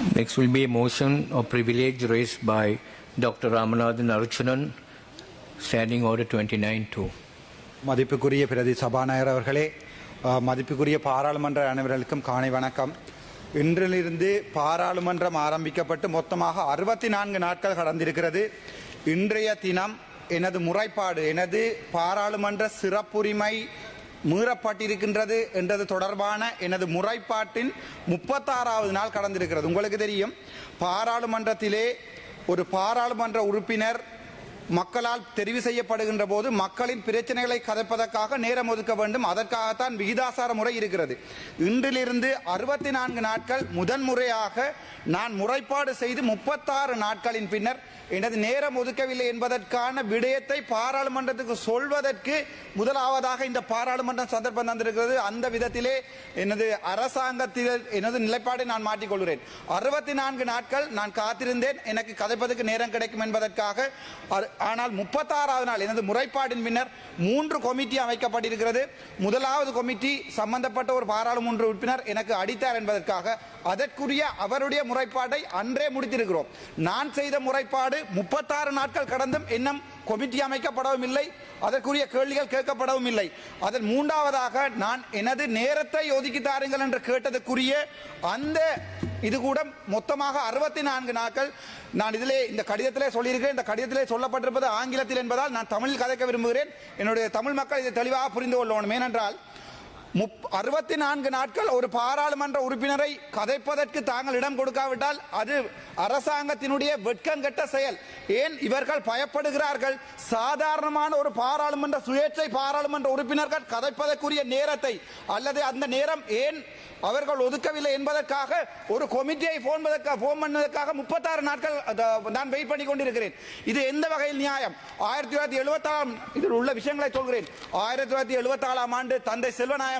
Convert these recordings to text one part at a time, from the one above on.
Next will be a motion of privilege raised by Dr. Ramanathan Archunan, Standing Order 29-2. மதிப்புக்குரிய பிரதி சபாநாயகர் அவர்களே மதிப்புக்குரிய பாராளுமன்ற அனைவர்களுக்கும் காணி வணக்கம் இன்றிலிருந்து பாராளுமன்றம் ஆரம்பிக்கப்பட்டு மொத்தமாக அறுபத்தி நான்கு நாட்கள் கடந்திருக்கிறது இன்றைய தினம் எனது முறைப்பாடு எனது பாராளுமன்ற சிறப்புரிமை மீறப்பட்டிருக்கின்றது என்றது தொடர்பான எனது முறைப்பாட்டின் முப்பத்தாறாவது நாள் கடந்திருக்கிறது. உங்களுக்கு தெரியும் பாராளுமன்றத்திலே ஒரு பாராளுமன்ற உறுப்பினர் மக்களால் தெரிவு செய்யப்படுகின்ற போது மக்களின் பிரச்சனைகளை கதைப்பதற்காக நேரம் ஒதுக்க வேண்டும். அதற்காகத்தான் விகிதாசார முறை இருக்கிறது. இன்றிலிருந்து அறுபத்தி நான்கு நாட்கள் முதன்முறையாக நான் முறைப்பாடு செய்து முப்பத்தாறு நாட்களின் பின்னர் எனது நேரம் ஒதுக்கவில்லை என்பதற்கான விடயத்தை பாராளுமன்றத்துக்கு சொல்வதற்கு முதலாவதாக இந்த பாராளுமன்றம் சந்தர்ப்பம் தந்திருக்கிறது. அந்த விதத்திலே எனது அரசாங்கத்தில் எனது நிலைப்பாடை நான் மாற்றிக்கொள்கிறேன். அறுபத்தி நான்கு நாட்கள் நான் காத்திருந்தேன். எனக்கு கதைப்பதற்கு நேரம் கிடைக்கும் என்பதற்காக. ஆனால் முப்பத்தாறாவது நாள் எனது முறைப்பாடின் பின்னர் மூன்று கொமிட்டி அமைக்கப்பட்டிருக்கிறது. முதலாவது கொமிட்டி சம்பந்தப்பட்ட ஒரு பாராளுமன்ற உறுப்பினர் எனக்கு அடித்தார் என்பதற்காக. அதற்குரிய அவருடைய முறைப்பாட்டை அன்றே முடித்திருக்கிறோம். நான் செய்த முறைப்பாடு முப்பத்தாறு நாட்கள் கடந்தும் இன்னும் கொமிட்டி அமைக்கப்படவும் இல்லை. அதற்குரிய கேள்விகள் கேட்கப்படவும் இல்லை. அதன் மூன்றாவதாக நான் எனது நேரத்தை ஒதுக்கி தாருங்கள் என்று கேட்டதற்குரிய அந்த இது கூட மொத்தமாக அறுபத்தி நான்கு நாட்கள் நான் இதிலே இந்த கடிதத்திலே சொல்லியிருக்கிறேன். இந்த கடிதத்திலே சொல்லப்பட்டிருப்பது ஆங்கிலத்தில் என்பதால் நான் தமிழில் கதைக்க விரும்புகிறேன். என்னுடைய தமிழ் மக்கள் இதை தெளிவாக புரிந்து கொள்ளணும். ஏனென்றால் முப் அறுபத்தி நான்கு நாட்கள் ஒரு பாராளுமன்ற உறுப்பினரை கதைப்பதற்கு தாங்கள் இடம் கொடுக்காவிட்டால் அது அரசாங்கத்தினுடைய வெட்கங்கெட்ட செயல். ஏன் இவர்கள் பயப்படுகிறார்கள்? சாதாரணமான ஒரு பாராளுமன்ற சுயேட்சை பாராளுமன்ற உறுப்பினர்கள் கதைப்பதற்குரிய நேரத்தை அல்லது அந்த நேரம் ஏன் அவர்கள் ஒதுக்கவில்லை என்பதற்காக ஒரு கொமிட்டியை போன் போன் பண்ணதற்காக முப்பத்தாறு நாட்கள் நான் வெயிட் பண்ணி கொண்டிருக்கிறேன். இது எந்த வகையில் நியாயம்? ஆயிரத்தி தொள்ளாயிரத்தி எழுபத்தாறாம் இதில் உள்ள விஷயங்களை சொல்கிறேன். ஆயிரத்தி தொள்ளாயிரத்தி எழுபத்தாறாம் ஆண்டு தந்தை செல்வநாயகம்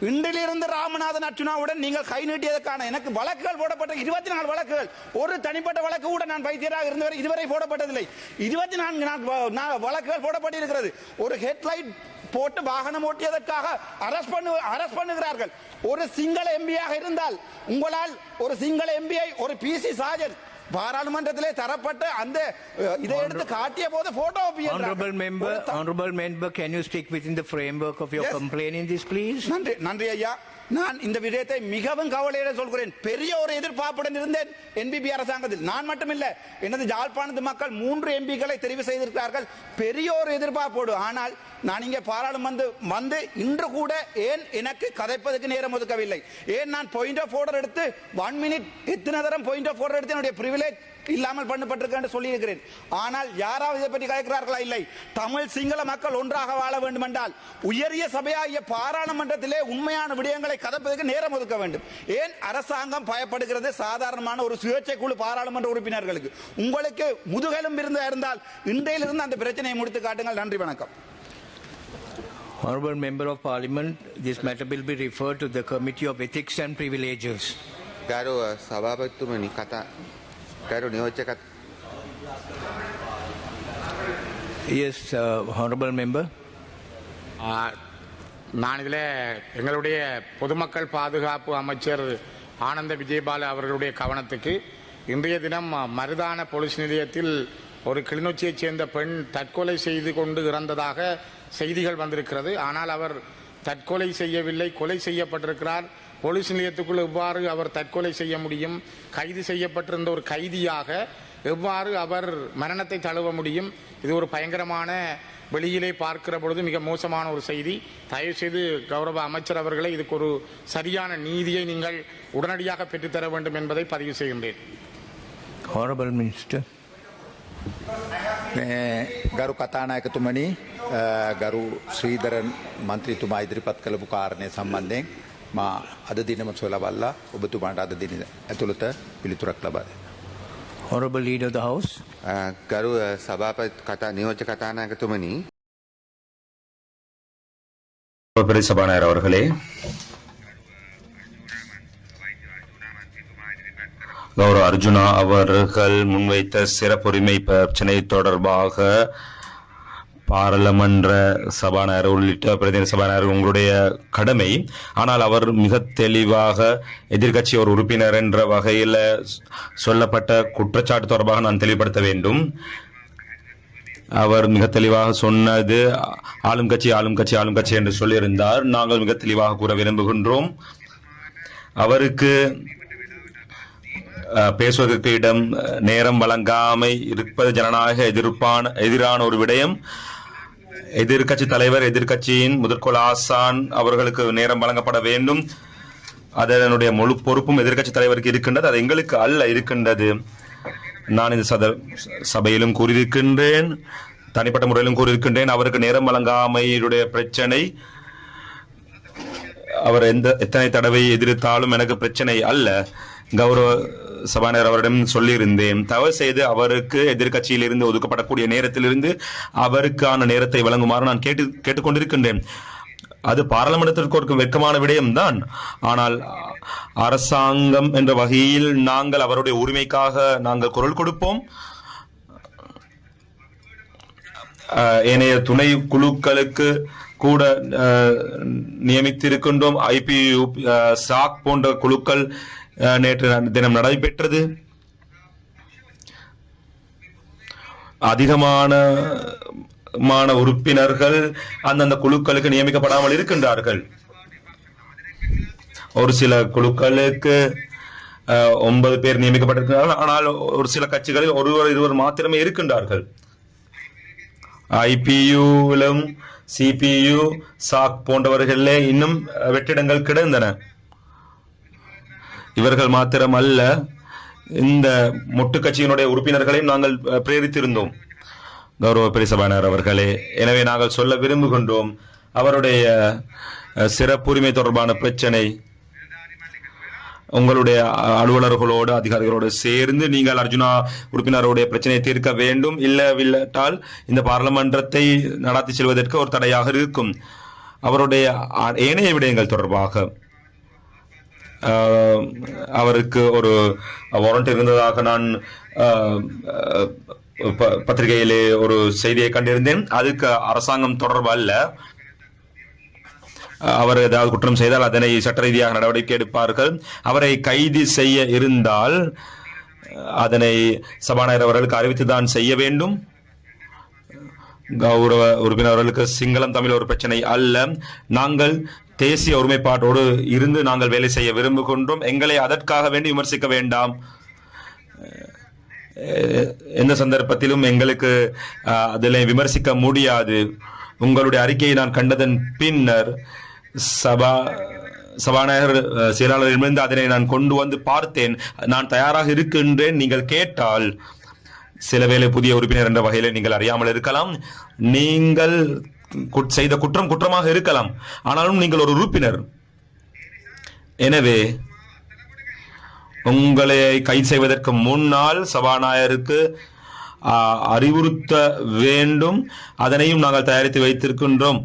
இன்றிலிருந்து ராமநாதன் அர்ச்சுனாவுடன் நீங்கள் கை நீட்டியதற்கான எனக்கு வழக்குகள் போடப்பட்ட இருபத்தி நாலு வழக்குகள். ஒரு தனிப்பட்ட வழக்கு கூட நான் வைத்தியராக இருந்தவரை இதுவரை போடப்பட்டதில்லை. இருபத்தி நான்கு நாள் வ- வழக்குகள் போடப்பட்டிருக்கிறது. ஒரு ஹெட்லைட் போட்டு வாகனம் ஓட்டியதற்காக அரஸ்ட் பண்ணு அரஸ்ட் பண்ணுகிறார்கள். ஒரு சிங்கள எம்பியாக இருந்தால் உங்களால் ஒரு சிங்கள எம்பியை ஒரு பிசி சாஜன் பாராளுமன்றத்திலே தரப்பட்ட அந்த இதை எடுத்து காட்டிய போது photo Honorable member, honorable member, can you stick within the framework of your Yes. complaint in this, please? நன்றி நன்றி ஐயா நான் இந்த விடயத்தை மிகவும் கவலையுடன் சொல்கிறேன். பெரிய ஒரு எதிர்பார்ப்புடன் இருந்தேன் என்பிபி அரசாங்கத்தில். நான் மட்டுமில்லை எனது ஜாழ்ப்பாணத்து மக்கள் மூன்று எம்பிக்களை தெரிவு செய்திருக்கிறார்கள். பெரிய ஒரு எதிர்பார்ப்போடு. ஆனால் நான் இங்கே பாராளுமன்ற வந்து இன்று கூட ஏன் எனக்கு கதைப்பதற்கு நேரம் ஒதுக்கவில்லை? ஏன் நான் பாயிண்ட் ஆஃப் ஆர்டர் எடுத்து ஒன் மினிட் எத்தனை தரம் பாயிண்ட் ஆஃப் ஆர்டர் எடுத்து என்னுடைய பிரிவிலேஜ் இல்லாமல் பண்ணப்பட்டிருக்கேன் சொல்லியிருக்கிறேன். ஆனால் யாராவது இதை பற்றி கதைக்கிறார்களா இல்லை. தமிழ் சிங்கள மக்கள் ஒன்றாக வாழ வேண்டும் என்றால் உயரிய சபையாகிய பாராளுமன்றத்திலே உண்மையான விடயங்களை கதைப்பதற்கு நேரம் ஒதுக்க வேண்டும் ஏன் அரசாங்கம் பயப்படுகிறது சாதாரணமான ஒரு சுயேட்சை குழு பாராளுமன்ற உறுப்பினர்களுக்கு உங்களுக்கு முதுகெலும் இருந்தா இருந்தால் இன்றையிலிருந்து அந்த பிரச்சனையை முடித்து காட்டுங்கள் நன்றி வணக்கம் Honorable member of parliament, this matter will be referred to the Committee of Ethics and Privileges. ගරුව සභාපත්තුමනි කතා ගරු නියෝච්චකත් Yes, uh, honorable member. ஆ, நான் இதில் எங்களுடைய பொதுமக்கள் பாதுகாப்பு அமைச்சர் ஆனந்த விஜயபால அவர்களுடைய கவனத்துக்கு இன்றைய தினம் மருதான போலீஸ் நிலையத்தில் ஒரு கிளிநொச்சியைச் சேர்ந்த பெண் தற்கொலை செய்து கொண்டு இறந்ததாக செய்திகள் வந்திருக்கிறது. ஆனால் அவர் தற்கொலை செய்யவில்லை கொலை செய்யப்பட்டிருக்கிறார். போலீஸ் நிலையத்துக்குள் எவ்வாறு அவர் தற்கொலை செய்ய முடியும்? கைது செய்யப்பட்டிருந்த ஒரு கைதியாக எவ்வாறு அவர் மரணத்தை தழுவ முடியும்? இது ஒரு பயங்கரமான வெளியிலே பார்க்கிற பொழுது மிக மோசமான ஒரு செய்தி தயவு செய்து கௌரவ அமைச்சர் அவர்களை இதுக்கு ஒரு சரியான நீதியை நீங்கள் உடனடியாக பெற்றுத்தர வேண்டும் என்பதை பதிவு செய்கின்றேன் Honorable Minister. මේ ගරු කතානායකතුමනි අ, ගරු ශ්‍රීධරන් මන්ත්‍රීතුමා ඉදිරිපත් කළපු කාරණය සම්බන්ධයෙන් මා අද දිනම සොලබල්ලා ඔබතුමාට අද දින ඇතුළත පිළිතුරක් ලබා දෙන්න. Honorable Leader of the House, අ, ගරු අ, සභාපති කතා නියෝජ්‍ය කතානායකතුමනි பிரதி சபாநாயகர் அவர்களே கௌரவ அர்ஜுனா அவர்கள் முன்வைத்த சிறப்புரிமை பிரச்சனை தொடர்பாக பாராளுமன்ற சபாநாயகர் உள்ளிட்ட பிரதிநிதி சபாநாயகர் உங்களுடைய கடமை. ஆனால் அவர் மிக தெளிவாக எதிர்க்கட்சி ஒரு உறுப்பினர் என்ற வகையில் சொல்லப்பட்ட குற்றச்சாட்டு தொடர்பாக நான் தெளிவுபடுத்த வேண்டும். அவர் மிக தெளிவாக சொன்னது ஆளும் கட்சி ஆளும் கட்சி ஆளும் கட்சி என்று சொல்லியிருந்தார். நாங்கள் மிக தெளிவாக கூற விரும்புகின்றோம். அவருக்கு பேசுவதற்கு இடம் நேரம் வழங்காமை இருப்பது ஜனநாயக எதிர்ப்பான எதிரான ஒரு விடயம். எதிர்க்கட்சி தலைவர் எதிர்க்கட்சியின் முதற்கோள் ஆசான் அவர்களுக்கு நேரம் வழங்கப்பட வேண்டும். அதனுடைய முழு பொறுப்பும் எதிர்க்கட்சி தலைவருக்கு இருக்கின்றது. அது எங்களுக்கு அல்ல இருக்கின்றது. நான் இந்த சத சபையிலும் கூறியிருக்கின்றேன் தனிப்பட்ட முறையிலும் கூறியிருக்கின்றேன். அவருக்கு நேரம் வழங்காமையுடைய பிரச்சனை அவர் எந்த எத்தனை தடவை எதிர்த்தாலும் எனக்கு பிரச்சனை அல்ல. கௌரவ சபாநாயகர் அவரிடம் சொல்லியிருந்தேன். தவறு செய்து அவருக்கு எதிர்க்கட்சியிலிருந்து ஒதுக்கப்படக்கூடிய நேரத்திலிருந்து அவருக்கான நேரத்தை வழங்குமாறு நான் கேட்டு கேட்டுக்கொண்டிருக்கின்றேன். அது பாராளுமன்றத்திற்கு ஒரு வெட்கமான விடயம்தான். ஆனால் அரசாங்கம் என்ற வகையில் நாங்கள் அவருடைய உரிமைக்காக நாங்கள் குரல் கொடுப்போம். ஏனைய துணை குழுக்களுக்கு கூட நியமித்திருக்கின்றோம். ஐபி சாக் போன்ற குழுக்கள் நேற்று தினம் நடைபெற்றது. அதிகமான மான உறுப்பினர்கள் அந்தந்த குழுக்களுக்கு நியமிக்கப்படாமல் இருக்கின்றார்கள். ஒரு சில குழுக்களுக்கு அஹ், ஒன்பது பேர் நியமிக்கப்பட்டிருக்கிறார்கள். ஆனால் ஒரு சில கட்சிகளில் ஒருவர் இருவர் மாத்திரமே இருக்கின்றார்கள். ஐபியுவிலும் சிபியு சாக் போன்றவர்களே இன்னும் அஹ், வெற்றிடங்கள் கிடந்தன. இவர்கள் மாத்திரம் அல்ல இந்த மொட்டு கட்சியினுடைய உறுப்பினர்களையும் நாங்கள் பிரேரித்திருந்தோம். கௌரவ பெரிசபானார் அவர்களே எனவே நாங்கள் சொல்ல விரும்புகின்றோம் அவருடைய சிறப்புரிமை தொடர்பான பிரச்சனை உங்களுடைய அலுவலர்களோடு அதிகாரிகளோடு சேர்ந்து நீங்கள் அர்ஜுனா உறுப்பினருடைய பிரச்சனையை தீர்க்க வேண்டும் இல்லவில்லாட்டால் இந்த பாராளுமன்றத்தை நடத்தி செல்வதற்கு ஒரு தடையாக இருக்கும். அவருடைய ஏனைய விடயங்கள் தொடர்பாக அவருக்கு ஒரு வாரண்ட் இருந்ததாக நான் அஹ், ப- பத்திரிகையிலே ஒரு செய்தியை கண்டிருந்தேன். அதுக்கு அரசாங்கம் தொடர்பு அல்ல. அவர் ஏதாவது குற்றம் செய்தால் அதனை சட்ட ரீதியாக நடவடிக்கை எடுப்பார்கள். அவரை கைது செய்ய இருந்தால் அதனை சபாநாயகர் அவர்களுக்கு அறிவித்துதான் செய்ய வேண்டும். கௌரவ உறுப்பினர்களுக்கு சிங்களம் தமிழ் ஒரு பிரச்சனை அல்ல. நாங்கள் தேசிய ஒருமைப்பாட்டோடு இருந்து நாங்கள் வேலை செய்ய விரும்புகின்றோம். எங்களை அதற்காக வேண்டி விமர்சிக்க வேண்டாம். எந்த சந்தர்ப்பத்திலும் எங்களுக்கு அதில் விமர்சிக்க முடியாது. உங்களுடைய அறிக்கையை நான் கண்டதன் பின்னர் சபா சபாநாயகர் செயலாளரிடமிருந்து அதனை நான் கொண்டு வந்து பார்த்தேன். நான் தயாராக இருக்கின்றேன். நீங்கள் கேட்டால் சில வேளை புதிய உறுப்பினர் என்ற வகையில் நீங்கள் அறியாமல் இருக்கலாம். நீங்கள் செய்த குற்றம் குற்றமாக இருக்கலாம். ஆனாலும் நீங்கள் ஒரு உறுப்பினர். எனவே உங்களை கைது செய்வதற்கு முன்னால் சபாநாயகருக்கு அறிவுறுத்த வேண்டும். அதனையும் நாங்கள் தயாரித்து வைத்திருக்கின்றோம்.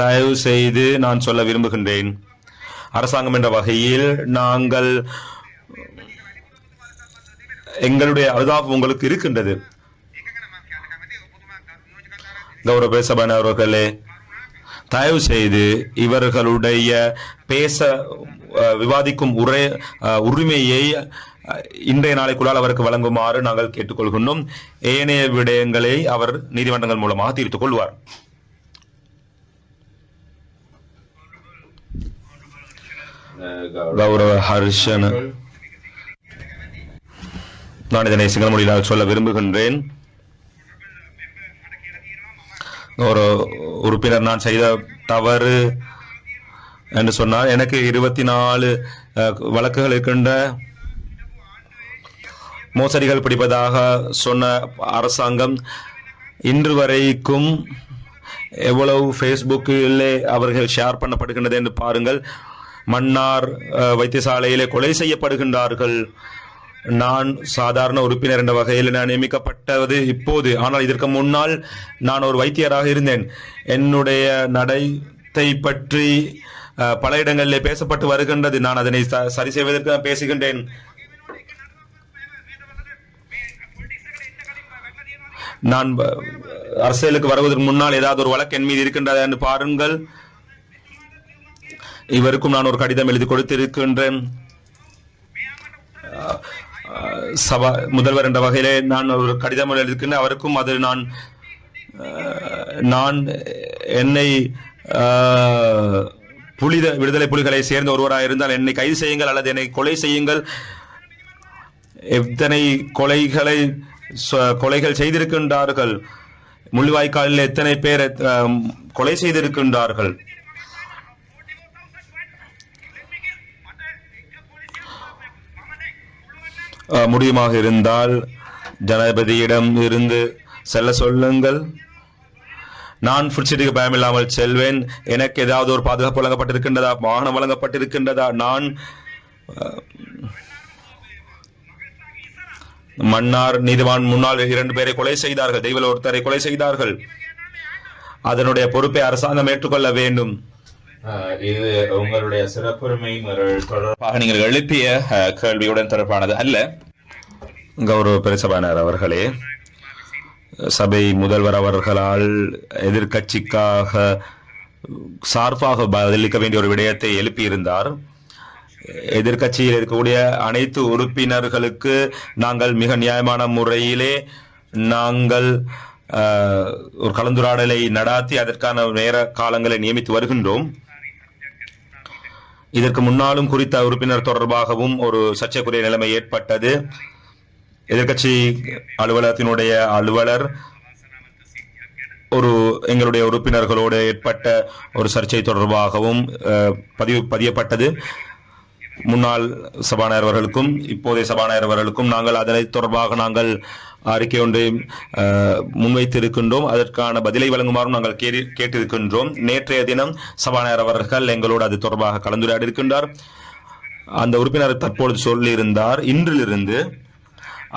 தயவு செய்து நான் சொல்ல விரும்புகின்றேன். அரசாங்கம் என்ற வகையில் நாங்கள் எங்களுடைய அனுதாபம் உங்களுக்கு இருக்கின்றது. கௌரவ சபான அவர்களே தயவு செய்து இவர்களுடைய பேச விவாதிக்கும் உரை உரிமையை இன்றைய நாளைக்குள்ளால் அவருக்கு வழங்குமாறு நாங்கள் கேட்டுக்கொள்கின்றோம். ஏனைய விடயங்களை அவர் நீதிமன்றங்கள் மூலமாக தீர்த்துக் கொள்வார். கௌரவ ஹர்ஷன் நான் இதனை சிங்கள மொழியில் சொல்ல விரும்புகின்றேன். ஒரு உறுப்பினர் நான் செய்த தவறு என்று சொன்னால் எனக்கு இருபத்தி நாலு வழக்குகள் இருக்கின்ற மோசடிகள் பிடிப்பதாக சொன்ன அரசாங்கம் இன்று வரைக்கும் எவ்வளவு ஃபேஸ்புக்கிலே அவர்கள் ஷேர் பண்ணப்படுகின்றது என்று பாருங்கள். மன்னார் வைத்தியசாலையிலே கொலை செய்யப்படுகின்றார்கள். நான் சாதாரண உறுப்பினர் என்ற வகையில் நான் நியமிக்கப்பட்டது இப்போது. ஆனால் இதற்கு முன்னால் நான் ஒரு வைத்தியராக இருந்தேன். என்னுடைய நடத்தை பற்றி பல இடங்களில் பேசப்பட்டு வருகின்றது. நான் அதனை சரி செய்வதற்கு நான் பேசுகின்றேன். நான் அரசியலுக்கு வருவதற்கு முன்னால் ஏதாவது ஒரு வழக்கு என் மீது இருக்கின்றதா என்று பாருங்கள். இவருக்கும் நான் ஒரு கடிதம் எழுதி கொடுத்திருக்கின்றேன். சபா முதல்வர் என்ற வகையிலே நான் ஒரு கடிதம் எழுதியிருக்கின்றேன் அவருக்கும் அது நான் நான் என்னை புலித விடுதலை புலிகளை சேர்ந்த ஒருவராக இருந்தால் என்னை கைது செய்யுங்கள் அல்லது என்னை கொலை செய்யுங்கள். எத்தனை கொலைகளை சொ- கொலைகள் செய்திருக்கின்றார்கள்? முள்ளிவாய்க்காலில் எத்தனை பேர் கொலை செய்திருக்கின்றார்கள்? முடியுமாக இருந்தால் ஜனாதிபதியிடம் இருந்து செல்ல சொல்லுங்கள். நான் ஃபுட்சிட்டிக்கு பயமில்லாமல் செல்வேன். எனக்கு ஏதாவது ஒரு பாதுகாப்பு வழங்கப்பட்டிருக்கின்றதா? வாகனம் வழங்கப்பட்டிருக்கின்றதா? நான் மன்னார் நீதிவான் முன்னாள் இரண்டு பேரை கொலை செய்தார்கள். தெய்வல ஒருத்தரை கொலை செய்தார்கள். அதனுடைய பொறுப்பை அரசாங்கம் ஏற்றுக்கொள்ள வேண்டும். இது உங்களுடைய சிறப்புரிமை தொடர்பாக நீங்கள் எழுப்பிய கேள்வியுடன் தொடர்பானது அல்ல. கௌரவ பெருசபானார் அவர்களே சபை முதல்வர் அவர்களால் எதிர்கட்சிக்காக சார்பாக பதிலளிக்க வேண்டிய ஒரு விடயத்தை எழுப்பியிருந்தார். எதிர்கட்சியில் இருக்கக்கூடிய அனைத்து உறுப்பினர்களுக்கு நாங்கள் மிக நியாயமான முறையிலே நாங்கள் அஹ், ஒரு கலந்துரையாடலை நடாத்தி அதற்கான நேர காலங்களை நியமித்து வருகின்றோம். இதற்கு முன்னாலும் குறித்த உறுப்பினர் தொடர்பாகவும் ஒரு சர்ச்சைக்குரிய நிலைமை ஏற்பட்டது. எதிர்க்கட்சி அலுவலகத்தினுடைய அலுவலர் ஒரு எங்களுடைய உறுப்பினர்களோடு ஏற்பட்ட ஒரு சர்ச்சை தொடர்பாகவும் அஹ், பதிவு பதியப்பட்டது. முன்னாள் சபாநாயகர் அவர்களுக்கும் இப்போதைய சபாநாயகர் அவர்களுக்கும் நாங்கள் அதனை தொடர்பாக நாங்கள் அறிக்கை ஒன்றை முன்வைத்திருக்கின்றோம். அதற்கான பதிலை வழங்குமாறும் நாங்கள் கேட்டிருக்கின்றோம். நேற்றைய தினம் சபாநாயகர் அவர்கள் எங்களோடு அது தொடர்பாக கலந்துரையாடி இருக்கின்றார் அந்த உறுப்பினர் தற்பொழுது சொல்லியிருந்தார் இன்றிலிருந்து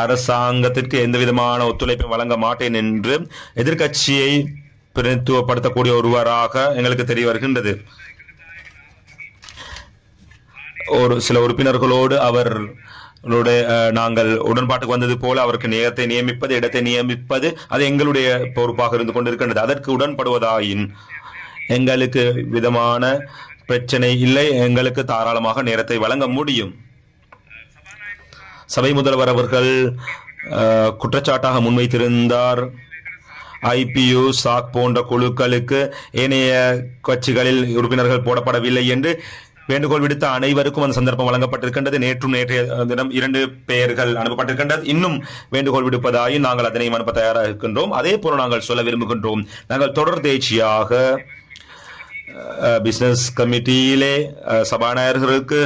அரசாங்கத்திற்கு எந்த விதமான ஒத்துழைப்பையும் வழங்க மாட்டேன் என்று எதிர்க்கட்சியை பிரதித்துவப்படுத்தக்கூடிய ஒருவராக எங்களுக்கு தெரிய வருகின்றது ஒரு சில உறுப்பினர்களோடு அவர் ளுடைய, நாங்கள் உடன்பாட்டுக்கு வந்தது போல அவருக்கு நேரத்தை நியமிப்பது இடத்தை நியமிப்பது அது எங்களுடைய பொறுப்பாக இருந்து கொண்டிருக்கின்றது. அதற்கு உடன்படுவதாயின் எங்களுக்கு விதமான பிரச்சனை இல்லை. எங்களுக்கு தாராளமாக நேரத்தை வழங்க முடியும். சபை முதல்வர் அவர்கள் அஹ், குற்றச்சாட்டாக முன்வைத்திருந்தார். ஐபியு சாக் போன்ற குழுக்களுக்கு ஏனைய கட்சிகளில் உறுப்பினர்கள் போடப்படவில்லை என்று வேண்டுகோள் விடுத்த அனைவருக்கும் அந்த சந்தர்ப்பம் வழங்கப்பட்டிருக்கின்றது. நேற்றும் நேற்றைய தினம் இரண்டு பெயர்கள் அனுப்பப்பட்டிருக்கின்றது. இன்னும் வேண்டுகோள் விடுப்பதாயும் நாங்கள் அதனையும் அனுப்ப தயாராக இருக்கின்றோம். அதே போல நாங்கள் சொல்ல விரும்புகின்றோம். நாங்கள் தொடர் தேர்ச்சியாக பிசினஸ் கமிட்டியிலே சபாநாயகர்களுக்கு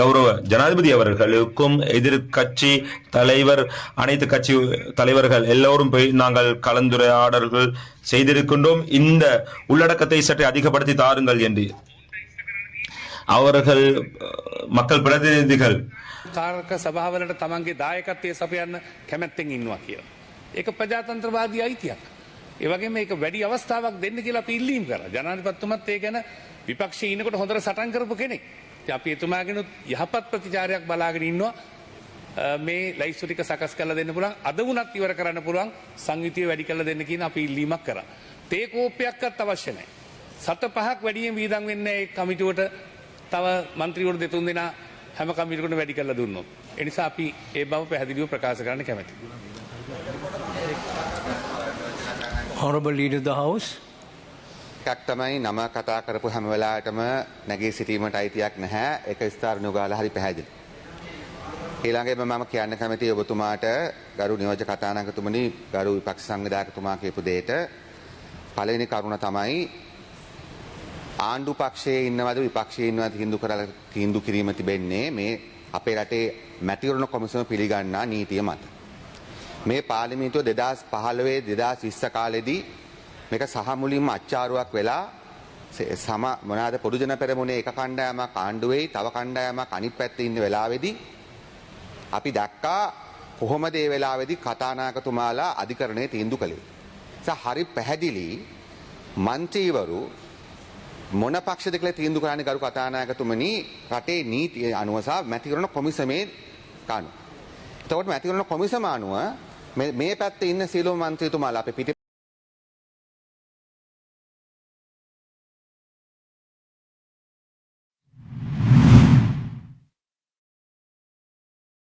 கௌரவ ஜனாதிபதி அவர்களுக்கும் எதிர்கட்சி தலைவர் அனைத்து கட்சி தலைவர்கள் எல்லோரும் போய் நாங்கள் கலந்துரையாடல்கள் செய்திருக்கின்றோம். இந்த உள்ளடக்கத்தை சற்றே அதிகப்படுத்தி தாருங்கள் என்று அவர்கள் அஹ், மக்கள் பிரதிநிதிகள் කාරක සභාවලට තමන්ගේ දායකත්වය සපයන්න කැමැත්තෙන් ඉන්නවා කියලා. ඒක ප්‍රජාතන්ත්‍රවාදී අයිතියක්. ඒවගේ මේක වැඩි අවස්ථාවක් දෙන්න කියලා අපි ඉල්ලීම් කර ජනාධිපත්තුමත් ඒ ගැන විපක්ෂ ඉන්නකොට හොඳට සටන් කරපු කෙනෙක්. ඉතින් අපි එතුමාගෙනුත් යහපත් ප්‍රතිචාරයක් බලාගෙන ඉන්නවා අ, මේ ලයිස්තු ටික සකස් කරලා දෙන්න පුළුවන් අද වුණත් ඉවර කරන්න පුළුවන් සංයුතිය වැඩි කරලා දෙන්න කියන අපි ඉල්ලීමක් කරා. තේ කෝපයක්වත් අවශ්‍ය නැහැ. සත පහක් වැඩියෙන් වීදම් වෙන්නේ ඒ කමිටුවට තව මන්ත්‍රීවරු දෙතුන් දෙනා හැම කමිටුවකටම වැඩි කරලා දුන්නොත්. ඒ නිසා අපි ඒ බව පැහැදිලිව ප්‍රකාශ කරන්න කැමැතියි. Honorable Leader of the House. එකක් තමයි නම කතා කරපු හැම වෙලාවටම නැගී සිටීමට අයිතියක් නැහැ ඒක ස්ථාරණය ගාලා හරි පැහැදිලි. ඊළඟට මම කියන්න කැමති ඔබතුමාට ගරු නියෝජ්‍ය කතානායකතුමනි ගරු විපක්ෂ සංවිධායකතුමා කියපු දෙයට පළවෙනි කරුණ තමයි ආණ්ඩු පක්ෂයේ ඉන්නවද විපක්ෂයේ ඉන්නවද හින්දු කරලා තීන්දු කිරීම තිබෙන්නේ මේ අපේ රටේ මැතිවරණ කොමිසම පිළිගන්නා නීතිය මත. මේ පාර්ලිමේන්තුව දෙදස් පහළවේ දෙදස් විස්ස කාලෙදී මේක සහමුලින්ම අච්චාරුවක් වෙලා ස- සම මොනාද පොදුජන පෙරමුණේ එක කණ්ඩායමක් ආණ්ඩුවෙයි තව කණ්ඩායමක් අනිත් පැත්තේ ඉන්න වෙලාවේදී අපි දැක්කා කොහොමද ඒ වෙලාවේදී කතානායකතුමාලා අධිකරණයේ තීන්දුව කළේ. ඒ හරි පැහැදිලි මන්ත්‍රීවරු මොන පක්ෂද කියලා තීන්දුව කරන්නේ ගරු කතානායකතුමනි රටේ නීතිය අනුව සහ මැතිවරණ කොමිසමේ කණු. එතකොට මැතිවරණ කොමිසම අනුව මේ මේ පැත්තේ ඉන්න සියලුම මන්ත්‍රීතුමාලා අපේ පිට